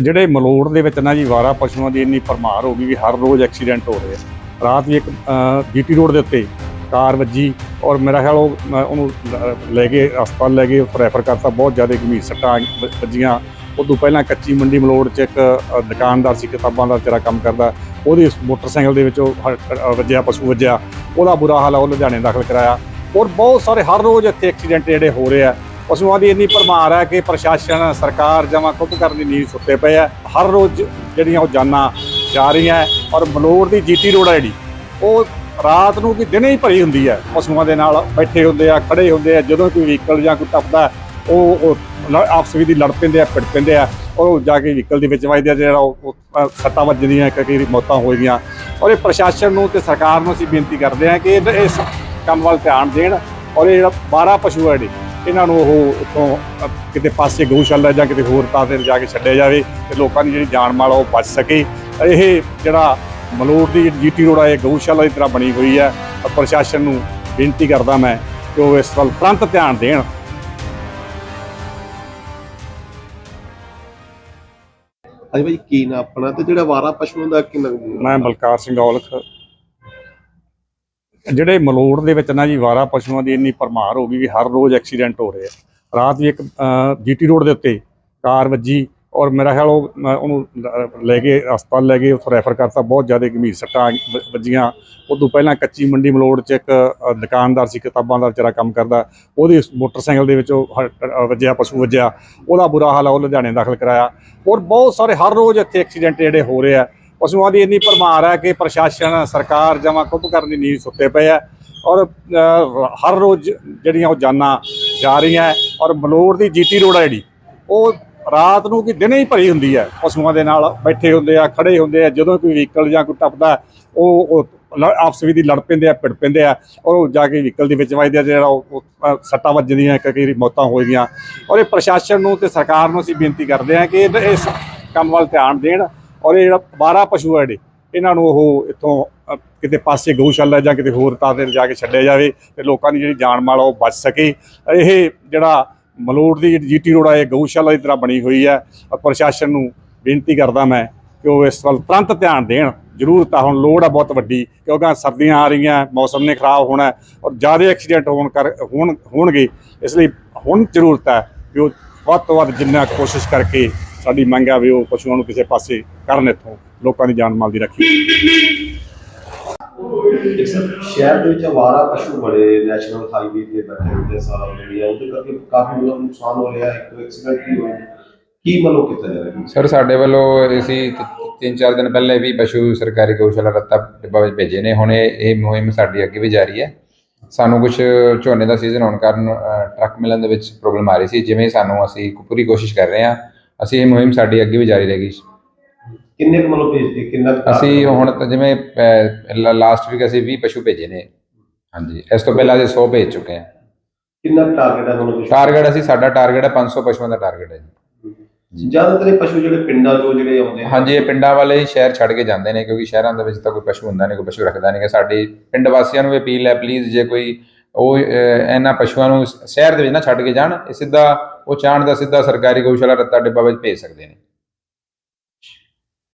ਜਿਹੜੇ ਮਲੋੜ ਦੇ ਵਿੱਚ ਨਾ ਜੀ ਵਾਰਾ ਪਸ਼ੂਆਂ ਦੀ ਇੰਨੀ ਭਰਮਾਰ ਹੋ ਗਈ ਵੀ ਹਰ ਰੋਜ਼ ਐਕਸੀਡੈਂਟ ਹੋ ਰਹੇ ਰਾਤ ਵੀ ਇੱਕ ਜੀਟੀ ਰੋਡ ਦੇ ਉੱਤੇ ਕਾਰ ਵੱਜੀ ਔਰ ਮੇਰਾ ਖਿਆਲ ਉਹ ਅ, ਉਹਨੂੰ ਲੈ ਕੇ ਹਸਪਤਾਲ ਲੈ ਕੇ ਰੈਫਰ ਕਰਤਾ। ਬਹੁਤ ਜ਼ਿਆਦਾ ਗੰਭੀਰ ਸੱਟਾਂ ਵ- ਵੱਜੀਆਂ। ਉਦੋਂ ਪਹਿਲਾਂ ਕੱਚੀ ਮੰਡੀ ਮਲੋੜ 'ਚ ਇੱਕ ਦੁਕਾਨਦਾਰ ਸੀ ਕਿਤਾਬਾਂ ਦਾ ਵਿਚਾਰਾ ਕੰਮ ਕਰਦਾ। ਉਹਦੀ ਇਸ ਮੋਟਰਸਾਈਕਲ ਦੇ ਵਿੱਚ ਉਹ ਵੱਜਿਆ ਪਸ਼ੂ ਵੱਜਿਆ। ਉਹਦਾ ਬੁਰਾ ਹਾਲ ਆ ਉਹ ਲੁਧਿਆਣੇ ਦਾਖਲ ਕਰਾਇਆ। ਔਰ ਬਹੁਤ ਸਾਰੇ ਹਰ ਰੋਜ਼ ਇੱਥੇ ਐਕਸੀਡੈਂਟ ਜਿਹੜੇ ਹੋ ਰਹੇ ਆ। ਪਸ਼ੂਆਂ ਦੀ ਇੰਨੀ ਭਰਮਾਰ ਹੈ ਕਿ ਪ੍ਰਸ਼ਾਸਨ, ਸਰਕਾਰ ਜਮਾ ਕੁੱਪ ਕਰਨ ਦੀ ਨੀਂਦ ਸੁੱਤੇ ਪਏ ਆ ਹਰ ਰੋਜ਼ ਜਿਹੜੀਆਂ ਉਹ ਜਾਨਾਂ ਜਾ ਰਹੀਆਂ ਔਰ ਮਲੌਰ ਦੀ ਜੀਟੀ ਰੋਡ ਆ ਜਿਹੜੀ, ਉਹ ਰਾਤ ਨੂੰ ਵੀ ਦਿਨੇ ਹੀ ਭਰੀ ਹੁੰਦੀ ਹੈ। ਪਸ਼ੂਆਂ ਦੇ ਨਾਲ ਬੈਠੇ ਹੁੰਦੇ ਆ, ਖੜੇ ਹੁੰਦੇ ਆ, ਜਦੋਂ ਕੋਈ ਵਹੀਕਲ ਜਾਂ ਕੋਈ ਟੱਪਦਾ ਉਹ ਉਹ ਆਪਸ ਵਿੱਚ ਦੀ ਲੜ ਪੈਂਦੇ ਆ ਪਿੜ ਪੈਂਦੇ ਆ ਔਰ ਉਹ ਜਾ ਕੇ ਵਹੀਕਲ ਦੇ ਵਿੱਚ ਵੱਜਦੇ ਆ, ਜਿਹੜਾ ਉਹ ਸੱਟਾਂ ਵੱਜਦੀਆਂ ਕਈ ਵਾਰੀ ਮੌਤਾਂ ਹੋ ਗਈਆਂ। ਔਰ ਇਹ ਪ੍ਰਸ਼ਾਸਨ ਨੂੰ ਤੇ ਸਰਕਾਰ ਨੂੰ ਅਸੀਂ ਬੇਨਤੀ ਕਰਦੇ ਹਾਂ ਕਿ ਇਹ- ਇਸ ਕੰਮ ਵੱਲ ਧਿਆਨ ਦੇਣ ਔਰ ਇਹ ਜਿਹੜਾ 12 ਪਸ਼ੂ ਹੈ ਜਿਹੜੇ ਇਹਨਾਂ ਨੂੰ ਉਹ ਉੱਥੋਂ ਅ, ਕਿਤੇ ਪਾਸੇ ਗਊਸ਼ਾਲਾ ਜਾਂ ਕਿਤੇ ਹੋਰ ਥਾਂ ਤੇ ਜਾ ਕੇ ਛੱਡਿਆ ਜਾਵੇ ਤੇ ਲੋਕਾਂ ਦੀ ਜਿਹੜੀ ਜਾਨ ਮਾਲ ਉਹ ਬਚ ਸਕੇ। ਇਹ ਜਿਹੜਾ ਮਲੋੜ ਦੀ ਜੀਟੀ ਰੋਡ ਆ ਇਹ ਗਊਸ਼ਾਲਾ ਦੀ ਤਰ੍ਹਾਂ ਬਣੀ ਹੋਈ ਹੈ ਪ੍ਰਸ਼ਾਸਨ ਨੂੰ ਬੇਨਤੀ ਕਰਦਾ ਮੈਂ ਕਿ ਉਹ ਇਸ ਵੱਲ ਤੁਰੰਤ ਧਿਆਨ ਦੇਣ। ਹਾਂਜੀ ਭਾਈ ਕੀ ਨਾ ਆਪਣਾ ਤੇ ਜਿਹੜਾ ਵਾਰਾ ਪਸ਼ੂਆਂ ਦਾ ਕਿੰਨਾ ਮੈਂ ਬਲਕਾਰ ਸਿੰਘ ਔਲਖ ਜਿਹੜੇ ਮਲੋੜ ਦੇ ਵਿੱਚ ਨਾ ਜੀ ਵਾਰਾ ਪਸ਼ੂਆਂ ਦੀ ਇੰਨੀ ਭਰਮਾਰ ਹੋ ਗਈ ਕਿ ਹਰ ਰੋਜ਼ ਐਕਸੀਡੈਂਟ ਹੋ ਰਹੇ ਆ। ਰਾਤ ਵੀ ਇੱਕ ਜੀਟੀ ਰੋਡ ਦੇ ਉੱਤੇ ਕਾਰ ਵੱਜੀ ਔਰ ਮੇਰਾ ਖਿਆਲ ਉਹ ਅ, ਉਹਨੂੰ ਲੈ ਕੇ ਹਸਪਤਾਲ ਲੈ ਗਏ ਉੱਥੋਂ ਰੈਫਰ ਕਰਤਾ। ਬਹੁਤ ਜ਼ਿਆਦਾ ਗੰਭੀਰ ਸੱਟਾਂ ਵ- ਵੱਜੀਆਂ। ਉਦੋਂ ਪਹਿਲਾਂ ਕੱਚੀ ਮੰਡੀ ਮਲੋੜ 'ਚ ਇੱਕ ਦੁਕਾਨਦਾਰ ਸੀ ਕਿਤਾਬਾਂ ਦਾ ਵਿਚਾਰਾ ਕੰਮ ਕਰਦਾ। ਉਹਦੇ ਇਸ ਮੋਟਰਸਾਈਕਲ ਦੇ ਵਿੱਚ ਉਹ ਹ- ਅ, ਵੱਜਿਆ ਪਸ਼ੂ ਵੱਜਿਆ। ਉਹਦਾ ਬੁਰਾ ਹਾਲ ਆ ਉਹ ਲੁਧਿਆਣੇ ਦਾਖਲ ਕਰਾਇਆ। ਔਰ ਬਹੁਤ ਸਾਰੇ ਹਰ ਰੋਜ਼ ਇੱਥੇ ਐਕਸੀਡੈਂਟ ਜਿਹੜੇ ਹੋ ਰਹੇ ਆ। ਪਸ਼ੂਆਂ ਦੀ ਇੰਨੀ ਭਰਮਾਰ ਹੈ ਕਿ ਪ੍ਰਸ਼ਾਸਨ, ਸਰਕਾਰ ਜਮਾ ਕੁੱਪ ਕਰਨ ਦੀ ਨੀਂਦ ਸੁੱਤੇ ਪਏ ਆ ਔਰ ਹਰ ਰੋਜ਼ ਜਿਹੜੀਆਂ ਉਹ ਜਾਨਾਂ ਜਾ ਰਹੀਆਂ ਔਰ ਮਲੋੜ ਦੀ ਜੀਟੀ ਰੋਡ ਹੈ ਜਿਹੜੀ, ਉਹ ਰਾਤ ਨੂੰ ਕਿ ਦਿਨੇ ਹੀ ਭਰੀ ਹੁੰਦੀ ਹੈ, ਪਸ਼ੂਆਂ ਦੇ ਨਾਲ ਬੈਠੇ ਹੁੰਦੇ ਆ, ਖੜੇ ਹੁੰਦੇ ਆ, ਜਦੋਂ ਕੋਈ ਵਹੀਕਲ ਜਾਂ ਕੋਈ ਟੱਪਦਾ, ਉਹ ਉਹ ਲ- ਆਪਸ ਵਿੱਚ ਦੀ ਲੜ ਪੈਂਦੇ ਆ ਪਿੜ ਪੈਂਦੇ ਆ ਔਰ ਉਹ ਜਾ ਕੇ ਵਹੀਕਲ ਦੇ ਵਿੱਚ ਵੱਜਦੇ ਆ, ਜਿਹੜਾ ਉਹ ਸੱਟਾਂ ਵੱਜਦੀਆਂ ਕਈ ਵਾਰੀ ਮੌਤਾਂ ਹੋ ਗਈਆਂ ਔਰ ਇਹ ਪ੍ਰਸ਼ਾਸਨ ਨੂੰ ਤੇ ਸਰਕਾਰ ਨੂੰ ਅਸੀਂ ਬੇਨਤੀ ਕਰਦੇ ਹਾਂ ਕਿ ਇਹ- ਇਸ ਕੰਮ ਵੱਲ ਧਿਆਨ ਦੇਣ ਔਰ ਇਹ ਜਿਹੜਾ 12 ਪਸ਼ੂ ਹੈ ਜਿਹੜੇ, ਇਹਨਾਂ ਨੂੰ ਉਹ ਇੱਥੋਂ ਕਿਤੇ ਪਾਸੇ ਗਊਸ਼ਾਲਾ ਜਾਂ ਕਿਤੇ ਹੋਰ ਥਾਂ ਤੇ ਜਾ ਕੇ ਛੱਡਿਆ ਜਾਵੇ ਤੇ ਲੋਕਾਂ ਦੀ ਜਿਹੜੀ ਜਾਨ ਮਾਲ ਆ ਉਹ ਬਚ ਸਕੇ। ਇਹ ਜਿਹੜਾ ਮਲੋੜ ਦੀ ਜੀਟੀ ਰੋਡ ਆ, ਇਹ ਗਊਸ਼ਾਲਾ ਦੀ ਤਰ੍ਹਾਂ ਬਣੀ ਹੋਈ ਹੈ ਔਰ ਪ੍ਰਸ਼ਾਸਨ ਨੂੰ ਬੇਨਤੀ ਕਰਦਾ ਮੈਂ ਕਿ ਉਹ ਇਸ ਵੱਲ ਤੁਰੰਤ ਧਿਆਨ ਦੇਣ। ਜ਼ਰੂਰਤ ਆ ਹੁਣ ਲੋੜ ਆ ਬਹੁਤ ਵੱਡੀ, ਕਿਉਂਕਿ ਸਰਦੀਆਂ ਆ ਰਹੀਆਂ, ਮੌਸਮ ਨੇ ਖਰਾਬ ਹੋਣਾ ਔਰ ਜ਼ਿਆਦਾ ਐਕਸੀਡੈਂਟ ਹੋਣ ਕਰ, ਹੋਣ, ਹੋਣਗੇ। ਇਸ ਲਈ ਹੁਣ ਜ਼ਰੂਰਤ ਹੈ ਕਿ ਉਹ ਵੱਧ ਤੋਂ ਵੱਧ ਜਿੰਨਾ ਕੋਸ਼ਿਸ਼ ਕਰਕੇ ਸਾਡੀ ਮੰਗ ਆ ਵੀ ਉਹ ਪਸ਼ੂਆਂ ਨੂੰ ਕਿਸੇ ਪਾਸੇ ਕਰਨ ਇੱਥੋਂ ਲੋਕਾਂ ਦੀ ਜਾਨ ਮਾਲ ਦੀ ਰੱਖੀ। ਸ਼ਹਿਰ ਦੇ ਵਿੱਚ ਆਵਾਰਾ ਪਸ਼ੂ ਬੜੇ ਨੈਸ਼ਨਲ ਹਾਈਵੇ ਤੇ ਬੈਠੇ ਹੁੰਦੇ ਸਾਰਾ ਜਿਹੜੀ ਆ ਉਹਦੇ ਕਰਕੇ ਕਾਫੀ ਮਤਲਬ ਨੁਕਸਾਨ ਹੋ ਰਿਹਾ ਇੱਕ ਐਕਸੀਡੈਂਟ ਵੀ ਨੇ। ਕੀ ਮਤਲਬ ਕੀਤਾ ਜਾ ਰਿਹਾ? ਸਰ ਸਾਡੇ ਵੱਲੋਂ ਅਸੀਂ ਤਿੰਨ ਚਾਰ ਦਿਨ ਪਹਿਲੇ ਵੀ ਪਸ਼ੂ ਸਰਕਾਰੀ ਗਊਸ਼ਾਲਾ ਰੱਤਾ ਡੱਬਾ ਵਿੱਚ ਭੇਜੇ ਨੇ ਹੁਣ ਇਹ ਮੁਹਿੰਮ ਸਾਡੀ ਅੱਗੇ ਵੀ ਜਾਰੀ ਹੈ। ਸਾਨੂੰ ਕੁਝ ਝੋਨੇ ਦਾ ਸੀਜ਼ਨ ਹੋਣ ਕਾਰਨ ਟਰੱਕ ਮਿਲਣ ਦੇ ਵਿੱਚ ਪ੍ਰੋਬਲਮ ਆ ਰਹੀ ਸੀ ਜਿਵੇਂ ਸਾਨੂੰ ਅਸੀਂ ਪੂਰੀ ਕੋਸ਼ਿਸ਼ ਕਰ ਰਹੇ ਹਾਂ ਅਸੀਂ ਇਹ ਮੁਹਿੰਮ ਸਾਡੀ ਅੱਗੇ ਵੀ ਜਾਰੀ ਰਹੇਗੀ। ਕਿੰਨੇ ਕੁ ਮਤਲਬ ਭੇਜਦੇ ਕਿੰਨਾ ਕੁ ਅਸੀਂ ਹੁਣ ਤਾਂ ਜਿਵੇਂ ਲਾਸਟ ਵੀਕ ਅਸੀਂ 20 ਪਸ਼ੂ ਭੇਜੇ ਨੇ। ਹਾਂਜੀ ਇਸ ਤੋਂ ਪਹਿਲਾਂ ਅਸੀਂ 100 ਭੇਜ ਚੁੱਕੇ ਹਾਂ। ਕਿੰਨਾ ਟਾਰਗੇਟ ਹੈ ਮਤਲਬ ਟਾਰਗੇਟ ਅਸੀਂ ਸਾਡਾ ਟਾਰਗੇਟ ਹੈ 500 ਪਸ਼ੂਆਂ ਦਾ ਟਾਰਗੇਟ ਹੈ ਜੀ। ਜ਼ਿਆਦਾਤਰ ਇਹ ਪਸ਼ੂ ਜਿਹੜੇ ਪਿੰਡਾਂ ਤੋਂ ਜਿਹੜੇ ਆਉਂਦੇ ਹਾਂਜੀ ਇਹ ਪਿੰਡਾਂ ਵਾਲੇ ਹੀ ਸ਼ਹਿਰ ਛੱਡ ਕੇ ਜਾਂਦੇ ਨੇ ਕਿਉਂਕਿ ਸ਼ਹਿਰਾਂ ਦੇ ਵਿੱਚ ਤਾਂ ਕੋਈ ਪਸ਼ੂ ਹੁੰਦਾ ਨਹੀਂ ਕੋਈ ਪਸ਼ੂ ਰੱਖਦਾ ਨਹੀਂ ਗਾ। ਸਾਡੀ ਪਿੰਡ ਵਾਸੀਆਂ ਨੂੰ ਇਹ ਅਪੀਲ ਹੈ ਪਲੀਜ਼ ਜੇ ਕੋਈ ਉਹ ਇਹਨਾਂ ਪਸ਼ੂਆਂ ਨੂੰ ਸ਼ਹਿਰ ਦੇ ਵਿੱਚ ਨਾ ਛੱਡ ਕੇ ਜਾਣ, ਇਹ ਸਿੱਧਾ, ਉਹ ਚਾਹਣ ਦਾ ਸਿੱਧਾ ਸਰਕਾਰੀ ਗਊਸ਼ਾਲਾ ਰੱਤਾ ਡਿੱਬਾ ਵਿੱਚ ਭੇਜ ਸਕਦੇ ਨੇ।